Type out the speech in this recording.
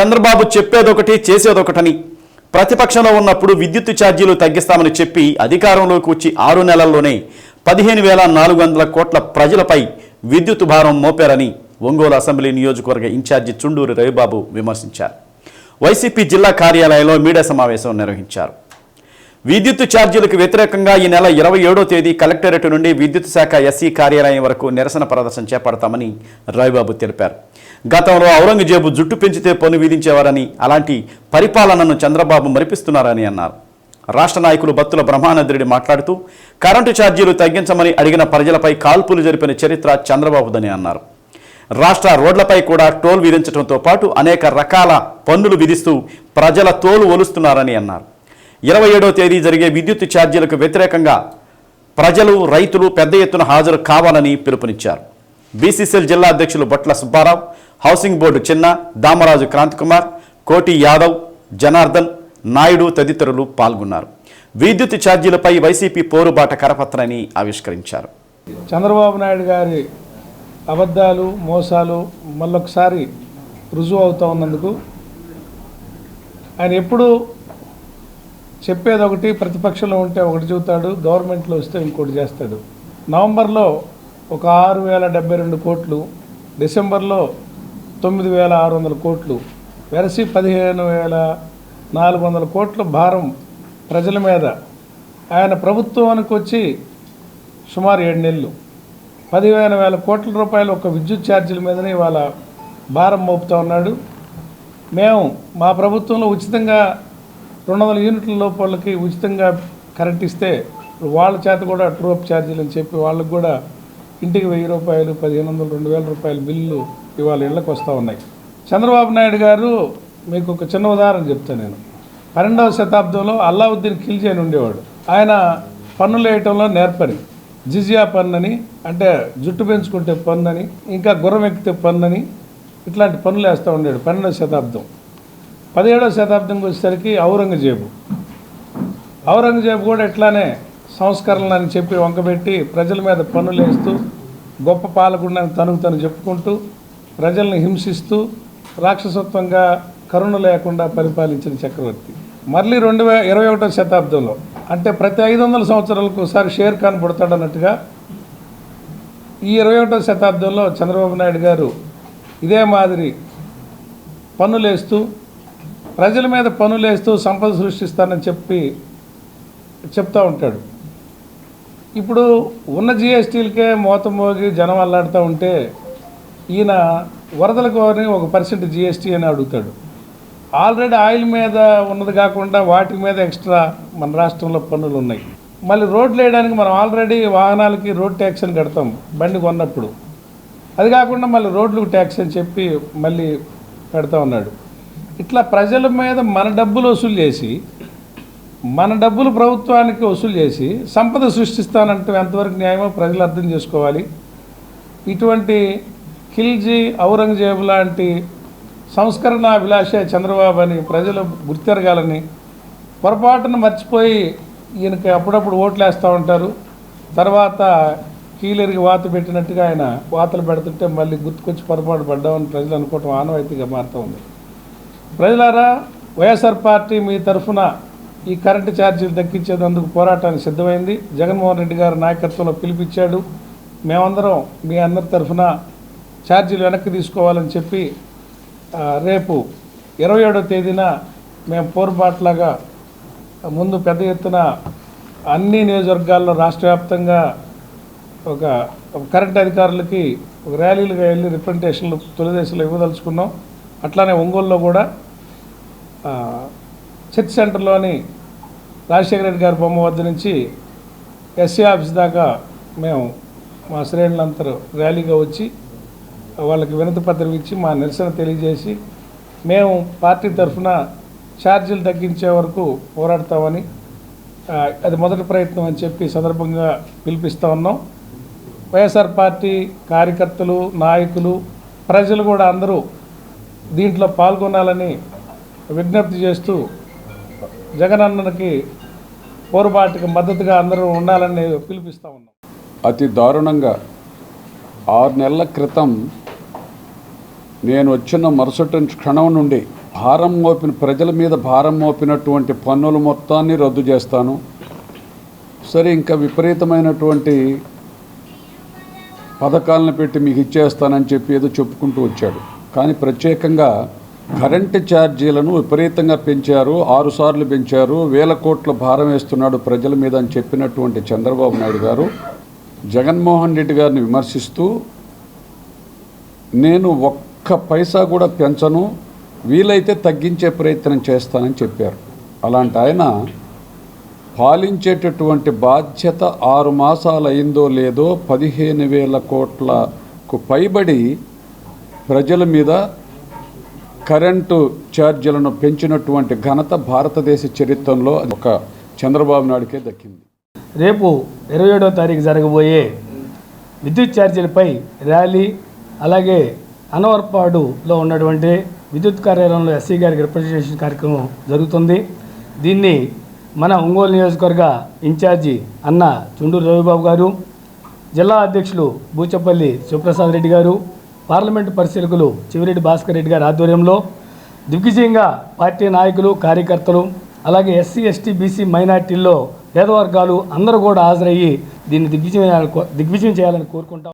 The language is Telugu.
చంద్రబాబు చెప్పేదొకటి చేసేదొకటని. ప్రతిపక్షంలో ఉన్నప్పుడు విద్యుత్ ఛార్జీలు తగ్గిస్తామని చెప్పి అధికారంలోకి వచ్చి ఆరు నెలల్లోనే పదిహేను వేల నాలుగు వందల కోట్ల ప్రజలపై విద్యుత్ భారం మోపారని ఒంగోలు అసెంబ్లీ నియోజకవర్గ ఇన్ఛార్జి చుండూరి రవిబాబు విమర్శించారు. వైసీపీ జిల్లా కార్యాలయంలో మీడియా సమావేశం నిర్వహించారు. విద్యుత్ ఛార్జీలకు వ్యతిరేకంగా ఈ నెల ఇరవై ఏడో తేదీ కలెక్టరేట్ నుండి విద్యుత్ శాఖ ఎస్సీ కార్యాలయం వరకు నిరసన ప్రదర్శన చేపడతామని రవిబాబు తెలిపారు. గతంలో ఔరంగజేబు జుట్టు పెంచితే పన్ను విధించేవారని అలాంటి పరిపాలనను చంద్రబాబు మరిపిస్తున్నారని అన్నారు. రాష్ట్ర నాయకులు బత్తుల బ్రహ్మానందరెడ్డి మాట్లాడుతూ కరెంటు ఛార్జీలు తగ్గించమని అడిగిన ప్రజలపై కాల్పులు జరిపిన చరిత్ర చంద్రబాబుదని అన్నారు. రాష్ట్ర రోడ్లపై కూడా టోల్ విధించడంతో పాటు అనేక రకాల పన్నులు విధిస్తూ ప్రజల తోలు ఒలుస్తున్నారని అన్నారు. ఇరవై ఏడో తేదీ జరిగే విద్యుత్ ఛార్జీలకు వ్యతిరేకంగా ప్రజలు రైతులు పెద్ద ఎత్తున హాజరు కావాలని పిలుపునిచ్చారు. బీసీసీఎల్ జిల్లా అధ్యక్షులు బొట్ల సుబ్బారావు హౌసింగ్ బోర్డు చిన్న దామరాజు క్రాంతికుమార్ కోటి యాదవ్ జనార్దన్ నాయుడు తదితరులు పాల్గొన్నారు. విద్యుత్ ఛార్జీలపై వైసీపీ పోరుబాట కరపత్రాన్ని ఆవిష్కరించారు. చంద్రబాబు నాయుడు గారి అబద్ధాలు మోసాలు మళ్ళొకసారి రుజువు అవుతా ఉన్నందుకు ఆయన ఎప్పుడు చెప్పేది ఒకటి ప్రతిపక్షంలో ఉంటే ఒకటి చూస్తాడు గవర్నమెంట్లో వస్తే ఇంకోటి చేస్తాడు. నవంబర్లో ఒక ఆరు వేల డెబ్బై రెండు కోట్లు డిసెంబర్లో తొమ్మిది వేల ఆరు వందల కోట్లు వెరసి పదిహేను వేల నాలుగు వందల కోట్ల భారం ప్రజల మీద. ఆయన ప్రభుత్వానికి వచ్చి సుమారు ఏడు నెలలు. పదివేల వేల కోట్ల రూపాయలు ఒక విద్యుత్ ఛార్జీల మీదనే ఇవాళ భారం మోపుతా ఉన్నాడు. మేము మా ప్రభుత్వంలో ఉచితంగా రెండు వందల యూనిట్ల లోపలకి ఉచితంగా కరెంట్ ఇస్తే వాళ్ళ చేత కూడా ట్రూప్ ఛార్జీలు అని చెప్పి వాళ్ళకు కూడా ఇంటికి వెయ్యి రూపాయలు పదిహేను వందలు రెండు వేల రూపాయల బిల్లు ఇవాళ ఇళ్ళకి వస్తూ ఉన్నాయి. చంద్రబాబు నాయుడు గారు మీకు ఒక చిన్న ఉదాహరణ చెప్తాను నేను. పన్నెండవ శతాబ్దంలో అల్లావుద్దీన్ ఖిల్జీ అని ఉండేవాడు. ఆయన పన్నులు వేయటంలో నేర్పని. జిజియా పన్ను అని అంటే జుట్టు పెంచుకుంటే పన్ను అని ఇంకా గుర్రం ఎక్కితే పన్ను అని ఇట్లాంటి పనులు వేస్తూ ఉండేవాడు పన్నెండవ శతాబ్దం. పదిహేడవ శతాబ్దంకి వచ్చేసరికి ఔరంగజేబు. ఔరంగజేబు కూడా ఇట్లానే సంస్కరణలు అని చెప్పి వంకబెట్టి ప్రజల మీద పన్నులు వేస్తూ గొప్ప పాలకుడిని తనకు తను చెప్పుకుంటూ ప్రజల్ని హింసిస్తూ రాక్షసత్వంగా కరుణ లేకుండా పరిపాలించిన చక్రవర్తి. మళ్ళీ రెండు వే ఇరవై ఒకటో శతాబ్దంలో అంటే ప్రతి ఐదు వందల సంవత్సరాలకు ఒకసారి షేర్ ఖాన్ పుడతాడన్నట్టుగా ఈ ఇరవై ఒకటో శతాబ్దంలో చంద్రబాబు నాయుడు గారు ఇదే మాదిరి పన్నులేస్తూ ప్రజల మీద పన్నులేస్తూ సంపద సృష్టిస్తానని చెప్పి చెప్తూ ఉంటాడు. ఇప్పుడు ఉన్న జిఎస్టీలకే మోతం మోగి జనం అల్లాడుతూ ఉంటే ఈయన వరదలకు కోరిని ఒక పర్సెంట్ జిఎస్టీ అని అడుగుతాడు. ఆల్రెడీ ఆయిల్ మీద ఉన్నది కాకుండా వాటి మీద ఎక్స్ట్రా మన రాష్ట్రంలో పన్నులు ఉన్నాయి. మళ్ళీ రోడ్లు వేయడానికి మనం ఆల్రెడీ వాహనాలకి రోడ్ ట్యాక్స్ అని కడతాం బండి కొన్నప్పుడు. అది కాకుండా మళ్ళీ రోడ్లకు ట్యాక్స్ అని చెప్పి మళ్ళీ పెడతా ఉన్నాడు. ఇట్లా ప్రజల మీద మన డబ్బులు వసూలు చేసి మన డబ్బులు ప్రభుత్వానికి వసూలు చేసి సంపద సృష్టిస్తానంటే ఎంతవరకు న్యాయమో ప్రజలు అర్థం చేసుకోవాలి. ఇటువంటి ఖిల్జీ ఔరంగజేబు లాంటి సంస్కరణ అభిలాష చంద్రబాబు అని ప్రజలు గుర్తెరగాలని పొరపాటున మర్చిపోయి ఈయనకి అప్పుడప్పుడు ఓట్లు వేస్తూ ఉంటారు. తర్వాత కీలరికి వాత పెట్టినట్టుగా ఆయన వాతలు పెడుతుంటే మళ్ళీ గుర్తుకొచ్చి పొరపాటు పడ్డామని ప్రజలు అనుకోవటం ఆనవాయితీగా మారుతూ ఉంది. ప్రజలారా వైఎస్ఆర్ పార్టీ మీ తరఫున ఈ కరెంటు ఛార్జీలు తగ్గించేందుకు పోరాటానికి సిద్ధమైంది. జగన్మోహన్ రెడ్డి గారు నాయకత్వంలో పిలిపించాడు. మేమందరం మీ అందరి తరఫున ఛార్జీలు వెనక్కి తీసుకోవాలని చెప్పి రేపు ఇరవై ఏడో తేదీన మేము పోరుబాట్లాగా ముందు పెద్ద ఎత్తున అన్ని నియోజకవర్గాల్లో రాష్ట్ర వ్యాప్తంగా ఒక కరెంట్ అధికారులకి ఒక ర్యాలీలుగా వెళ్ళి రిప్రజెంటేషన్లు తొలిదేశంలో ఇవ్వదలుచుకున్నాం. అట్లానే ఒంగోలులో కూడా చర్చ్ సెంటర్లోని రాజశేఖర రెడ్డి గారి బొమ్మ వద్ద నుంచి ఎస్సీ ఆఫీస్ దాకా మేము మా శ్రేణులందరూ ర్యాలీగా వచ్చి వాళ్ళకి వినతి పత్రం ఇచ్చి మా నిరసన తెలియజేసి మేము పార్టీ తరఫున ఛార్జీలు తగ్గించే వరకు పోరాడతామని అది మొదటి ప్రయత్నం అని చెప్పి సందర్భంగా పిలిపిస్తూ ఉన్నాం. వైఎస్ఆర్ పార్టీ కార్యకర్తలు నాయకులు ప్రజలు కూడా అందరూ దీంట్లో పాల్గొనాలని విజ్ఞప్తి చేస్తూ జగనన్నకి పోరుబాటుకి మద్దతుగా అందరూ ఉండాలని పిలిపిస్తూ ఉన్నాం. అతి దారుణంగా ఆరు నెలల క్రితం నేను వచ్చిన మరుసటి క్షణం నుండి భారం మోపిన ప్రజల మీద భారం మోపినటువంటి పన్నుల మొత్తాన్ని రద్దు చేస్తాను. సరే ఇంకా విపరీతమైనటువంటి పథకాలను పెట్టి మీకు ఇచ్చేస్తానని చెప్పి ఏదో చెప్పుకుంటూ వచ్చాడు. కానీ ప్రత్యేకంగా కరెంటు ఛార్జీలను విపరీతంగా పెంచారు ఆరు సార్లు పెంచారు వేల కోట్ల భారం వేస్తున్నాడు ప్రజల మీద అని చెప్పినటువంటి చంద్రబాబు నాయుడు గారు. జగన్మోహన్ రెడ్డి గారిని విమర్శిస్తూ నేను ఒక్క పైసా కూడా పెంచను వీలైతే తగ్గించే ప్రయత్నం చేస్తానని చెప్పారు. అలాంటి ఆయన పాలించేటటువంటి బాధ్యత ఆరు మాసాలు అయిందో లేదో పదిహేను వేల కోట్లకు పైబడి ప్రజల మీద కరెంటు ఛార్జీలను పెంచినటువంటి ఘనత భారతదేశ చరిత్రలో అది ఒక చంద్రబాబు నాయుడుకే దక్కింది. రేపు ఇరవై ఏడవ తారీఖు జరగబోయే విద్యుత్ ఛార్జీలపై ర్యాలీ అలాగే అనవర్పాడులో ఉన్నటువంటి విద్యుత్ కార్యాలయంలో ఎస్సీ గారికి రిప్రజెంటేషన్ కార్యక్రమం జరుగుతుంది. దీన్ని మన ఒంగోలు నియోజకవర్గ ఇన్ఛార్జి అన్న చుండూరు రవిబాబు గారు జిల్లా అధ్యక్షులు బూచపల్లి శివప్రసాద్ రెడ్డి గారు పార్లమెంటు పరిశీలకులు చివిరెడ్డి భాస్కర్ రెడ్డి గారి ఆధ్వర్యంలో దిగ్విజయంగా పార్టీ నాయకులు కార్యకర్తలు అలాగే ఎస్సీ ఎస్టీ బీసీ మైనార్టీల్లో పేదవర్గాలు అందరూ కూడా హాజరయ్యి దీన్ని దిగ్విజయం దిగ్విజయం చేయాలని కోరుకుంటాం.